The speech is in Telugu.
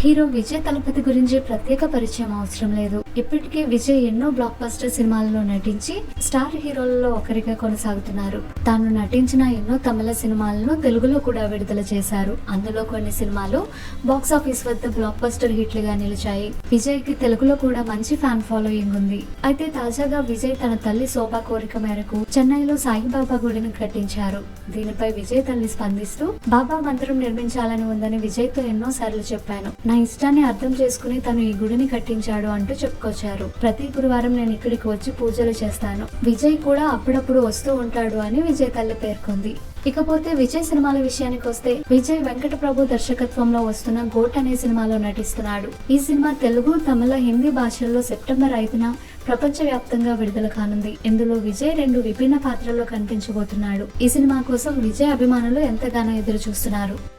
హీరో విజయ్ తలపతి గురించి ప్రత్యేక పరిచయం అవసరం లేదు. ఇప్పటికే విజయ్ ఎన్నో బ్లాక్ బస్టర్ సినిమాలలో నటించి స్టార్ హీరోలలో ఒకరిగా కొనసాగుతున్నారు. తాను నటించిన ఎన్నో తమిళ సినిమాలను తెలుగులో కూడా విడుదల చేశారు. అందులో కొన్ని సినిమాలు బాక్స్ ఆఫీస్ వద్ద బ్లాక్ బస్టర్ హిట్లుగా నిలిచాయి. విజయ్కి తెలుగులో కూడా మంచి ఫ్యాన్ ఫాలోయింగ్ ఉంది. అయితే తాజాగా విజయ్ తన తల్లి శోభా కోరిక మేరకు చెన్నైలో సాయిబాబా గుడిని కట్టించారు. దీనిపై విజయ్ తల్లి స్పందిస్తూ బాబా మందిరం నిర్మించాలని ఉందని విజయ్తో ఎన్నో సార్లు చెప్పాను. నా ఇష్టాన్ని అర్థం చేసుకుని తను ఈ గుడిని కట్టించాడు అంటూ చెప్పుకొచ్చారు. ప్రతి గురువారం నేను ఇక్కడికి వచ్చి పూజలు చేస్తాను. విజయ్ కూడా అప్పుడప్పుడు వస్తూ ఉంటాడు అని విజయ్ తల్లి పేర్కొంది. ఇకపోతే విజయ్ సినిమాల విషయానికి వస్తే విజయ్ వెంకట ప్రభు దర్శకత్వంలో వస్తున్న గోట్ అనే సినిమాలో నటిస్తున్నాడు. ఈ సినిమా తెలుగు తమిళ హిందీ భాషల్లో సెప్టెంబర్ ఐదున ప్రపంచవ్యాప్తంగా విడుదల కానుంది. ఇందులో విజయ్ రెండు విభిన్న పాత్రల్లో కనిపించబోతున్నాడు. ఈ సినిమా కోసం విజయ్ అభిమానులు ఎంతగానో ఎదురు చూస్తున్నారు